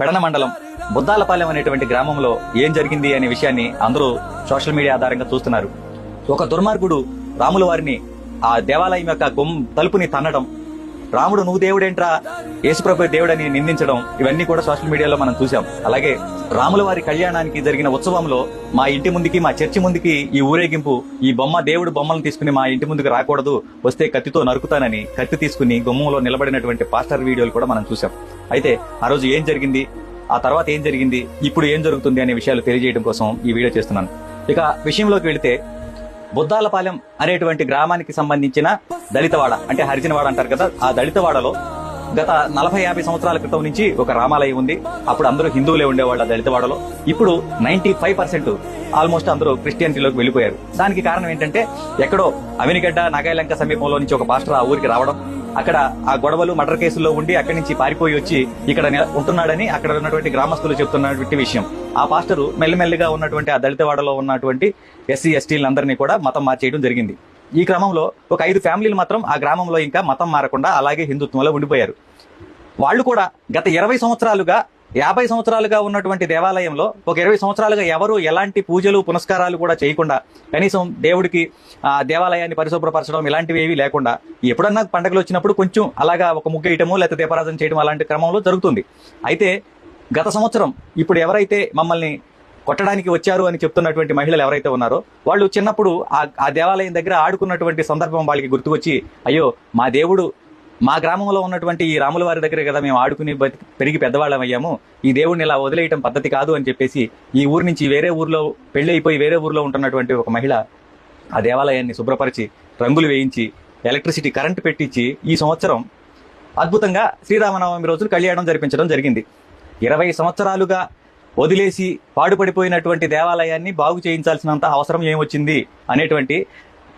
పెడన మండలం బుద్దాలపాలెం అనేటువంటి గ్రామంలో ఏం జరిగింది అనే విషయాన్ని అందరూ సోషల్ మీడియా ఆధారంగా చూస్తున్నారు. ఒక దుర్మార్గుడు రాముల వారిని ఆ దేవాలయం యొక్క గుమ్ తలుపుని తన్నడం రాముడు నువ్వు దేవుడేంట్రా? యేసుప్రభు దేవుడని నిందించడం ఇవన్నీ కూడా సోషల్ మీడియాలో మనం చూసాం అలాగే రాముల వారి కళ్యాణానికి జరిగిన ఉత్సవంలో మా ఇంటి ముందుకి మా చర్చి ముందుకి ఈ ఊరేగింపు ఈ బొమ్మ దేవుడు బొమ్మలను తీసుకుని మా ఇంటి ముందుకు రాకూడదు వస్తే కత్తితో నరుకుతానని కత్తి తీసుకుని గుమ్మంలో నిలబడినటువంటి పాస్టర్ వీడియోలు కూడా మనం చూసాం అయితే ఆ రోజు ఏం జరిగింది? ఆ తర్వాత ఏం జరిగింది? ఇప్పుడు ఏం జరుగుతుంది అనే విషయాలు తెలియజేయడం కోసం ఈ వీడియో చేస్తున్నాను. ఇక విషయంలోకి వెళితే బుద్ధాలపాలెం అనేటువంటి గ్రామానికి సంబంధించిన దళితవాడ అంటే హరిజనవాడ అంటారు కదా ఆ దళితవాడలో గత నలభై యాభై సంవత్సరాల క్రితం నుంచి ఒక రామాలయం ఉంది. అప్పుడు అందరూ హిందువులే ఉండేవాళ్ళు ఆ దళితవాడలో. ఇప్పుడు నైన్టీ ఫైవ్ పర్సెంట్ ఆల్మోస్ట్ అందరూ క్రిస్టియానిటీలోకి వెళ్ళిపోయారు. దానికి కారణం ఏంటంటే ఎక్కడో అవినిగడ్డ నాగాయలంక సమీపంలో నుంచి ఒక పాస్టర్ ఆ ఊరికి రావడం అక్కడ ఆ గొడవలు మర్డర్ కేసుల్లో ఉండి అక్కడి నుంచి పారిపోయి వచ్చి ఇక్కడ ఉంటున్నాడని అక్కడ ఉన్నటువంటి గ్రామస్తులు చెప్తున్నటువంటి విషయం. ఆ పాస్టరు మెల్లమెల్లగా ఉన్నటువంటి ఆ దళితవాడలో ఉన్నటువంటి ఎస్సీ ఎస్టీలందరినీ కూడా మతం మార్చేయడం జరిగింది. ఈ క్రమంలో ఒక ఐదు ఫ్యామిలీలు మాత్రం ఆ గ్రామంలో ఇంకా మతం మారకుండా అలాగే హిందుత్వంలో ఉండిపోయారు. వాళ్ళు కూడా గత ఇరవై సంవత్సరాలుగా యాభై సంవత్సరాలుగా ఉన్నటువంటి దేవాలయంలో ఒక ఇరవై సంవత్సరాలుగా ఎవరు ఎలాంటి పూజలు పునస్కారాలు కూడా చేయకుండా కనీసం దేవుడికి ఆ దేవాలయాన్ని పరిశుభ్రపరచడం ఇలాంటివి ఏవి లేకుండా ఎప్పుడన్నా పండుగలు వచ్చినప్పుడు కొంచెం అలాగా ఒక ముగ్గు వేయటము లేకపోతే దీపారాధన చేయడం అలాంటి క్రమంలో జరుగుతుంది. అయితే గత సంవత్సరం ఇప్పుడు ఎవరైతే మమ్మల్ని కొట్టడానికి వచ్చారు అని చెప్తున్నటువంటి మహిళలు ఎవరైతే ఉన్నారో వాళ్ళు చిన్నప్పుడు ఆ దేవాలయం దగ్గర ఆడుకున్నటువంటి సందర్భం వాళ్ళకి గుర్తుకొచ్చి అయ్యో మా దేవుడు మా గ్రామంలో ఉన్నటువంటి ఈ రాముల వారి దగ్గరే కదా మేము ఆడుకుని పెరిగి పెద్దవాళ్ళం అయ్యాము. ఈ దేవుడిని ఇలా వదిలేయటం పద్ధతి కాదు అని చెప్పేసి ఈ ఊరు నుంచి వేరే ఊర్లో పెళ్ళి అయిపోయి వేరే ఊర్లో ఉంటున్నటువంటి ఒక మహిళ ఆ దేవాలయాన్ని శుభ్రపరిచి రంగులు వేయించి ఎలక్ట్రిసిటీ కరెంట్ పెట్టించి ఈ సంవత్సరం అద్భుతంగా శ్రీరామనవమి రోజులు కళ్యాణం జరిపించడం జరిగింది. ఇరవై సంవత్సరాలుగా వదిలేసి పాడుపడిపోయినటువంటి దేవాలయాన్ని బాగు చేయించాల్సినంత అవసరం ఏమొచ్చింది అనేటువంటి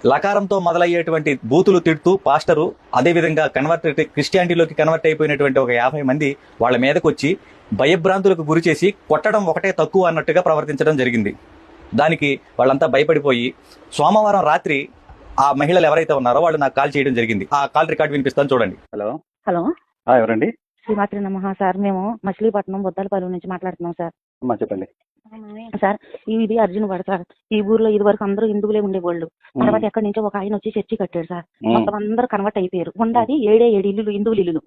లకారంతో మొదలయ్యేటువంటి బూతులు తిడుతూ పాస్టరు అదేవిధంగా కన్వర్ట్ క్రిస్టియానిటీలోకి కన్వర్ట్ అయిపోయినటువంటి ఒక యాభై మంది వాళ్ళ మీదకి వచ్చి భయభ్రాంతులకు గురి చేసి కొట్టడం ఒకటే తక్కువ అన్నట్టుగా ప్రవర్తించడం జరిగింది. దానికి వాళ్ళంతా భయపడిపోయి సోమవారం రాత్రి ఆ మహిళలు ఎవరైతే ఉన్నారో వాళ్ళు నాకు కాల్ చేయడం జరిగింది. ఆ కాల్ రికార్డ్ వినిపిస్తాను చూడండి. హలో. హలో. ఎవరండి? శ్రీమాత్రి నమ సార్. మేము మచిలీపట్నం బొద్దాలపల్లి నుంచి మాట్లాడుతున్నాం సార్. అమ్మా చెప్పండి. సార్ ఇది అర్జున్ వాడు సార్. ఈ ఊర్లో ఇది వరకు అందరూ హిందువులే ఉండేవాళ్ళు. తర్వాత ఎక్కడి నుంచో ఒక ఆయన వచ్చి చర్చి కట్టాడు సార్. మొత్తం అందరూ కన్వర్ట్ అయిపోయారు. ఉండాది ఏడే ఏడు ఇల్లులు హిందువులు ఇల్లులు.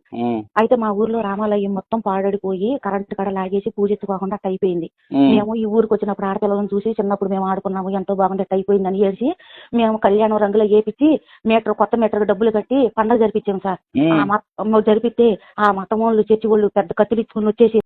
అయితే మా ఊర్లో రామాలయం మొత్తం పాడడిపోయి కరెంట్ కడ లాగేసి పూజ ఎత్తుకోకుండా అట్ట అయిపోయింది. మేము. ఈ ఊరికి వచ్చినప్పుడు ఆడపిల్లలను చూసి చిన్నప్పుడు మేము ఆడుకున్నాము ఎంతో బాగుంది అట్ట అయిపోయింది అని ఏడిచి మేము కళ్యాణం రంగులో ఏపించి మీటర్ కొత్త మీటర్ డబ్బులు కట్టి పండగ జరిపించాం సార్. ఆ మతం జరిపితే ఆ మతం వాళ్ళు చర్చి వాళ్ళు పెద్ద కత్తిరించుకుని వచ్చేసి